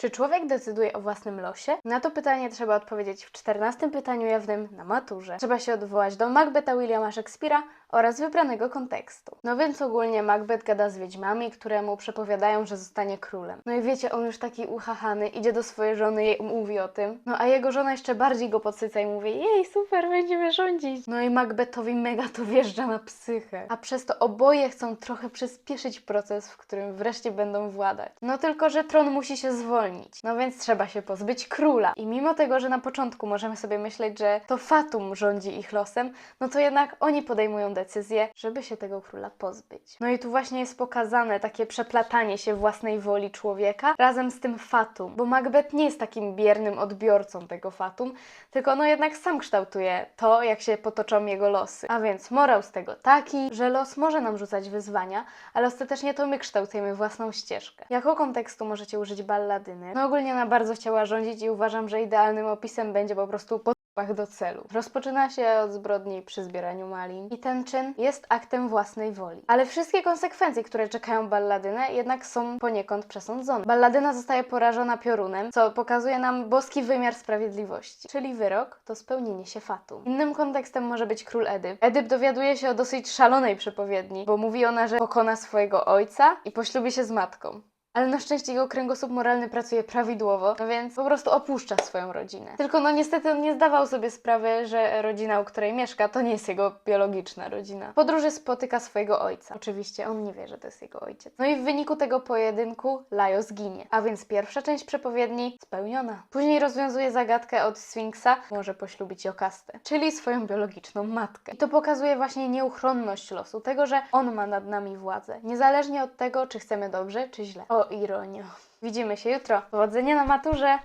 Czy człowiek decyduje o własnym losie? Na to pytanie trzeba odpowiedzieć w czternastym pytaniu jawnym na maturze. Trzeba się odwołać do Macbeta Williama Shakespeare'a oraz wybranego kontekstu. No więc ogólnie Macbeth gada z wiedźmami, które mu przepowiadają, że zostanie królem. No i wiecie, on już taki uchachany, idzie do swojej żony i mówi o tym. No a jego żona jeszcze bardziej go podsyca i mówi, jej super, będziemy rządzić. No i Macbethowi mega to wjeżdża na psychę. A przez to oboje chcą trochę przyspieszyć proces, w którym wreszcie będą władać. No tylko, że tron musi się zwolnić. No więc trzeba się pozbyć króla. I mimo tego, że na początku możemy sobie myśleć, że to Fatum rządzi ich losem, no to jednak oni podejmują decyzję, żeby się tego króla pozbyć. No i tu właśnie jest pokazane takie przeplatanie się własnej woli człowieka razem z tym Fatum, bo Macbeth nie jest takim biernym odbiorcą tego Fatum, tylko no jednak sam kształtuje to, jak się potoczą jego losy. A więc morał z tego taki, że los może nam rzucać wyzwania, ale ostatecznie to my kształtujemy własną ścieżkę. Jako kontekstu możecie użyć balladyny. No ogólnie ona bardzo chciała rządzić i uważam, że idealnym opisem będzie po prostu po do celu. Rozpoczyna się od zbrodni przy zbieraniu malin i ten czyn jest aktem własnej woli. Ale wszystkie konsekwencje, które czekają balladynę, jednak są poniekąd przesądzone. Balladyna zostaje porażona piorunem, co pokazuje nam boski wymiar sprawiedliwości. Czyli wyrok to spełnienie się fatu. Innym kontekstem może być król Edyp. Edyp dowiaduje się o dosyć szalonej przepowiedni, bo mówi ona, że pokona swojego ojca i poślubi się z matką. Ale na szczęście jego kręgosłup moralny pracuje prawidłowo, no więc po prostu opuszcza swoją rodzinę. Tylko no niestety on nie zdawał sobie sprawy, że rodzina, u której mieszka, to nie jest jego biologiczna rodzina. W podróży spotyka swojego ojca. Oczywiście on nie wie, że to jest jego ojciec. No i w wyniku tego pojedynku Lajo zginie. A więc pierwsza część przepowiedni spełniona. Później rozwiązuje zagadkę od Sfinksa, może poślubić Jokastę, czyli swoją biologiczną matkę. I to pokazuje właśnie nieuchronność losu, tego, że on ma nad nami władzę. Niezależnie od tego, czy chcemy dobrze, czy źle. O. Widzimy się jutro. Powodzenia na maturze!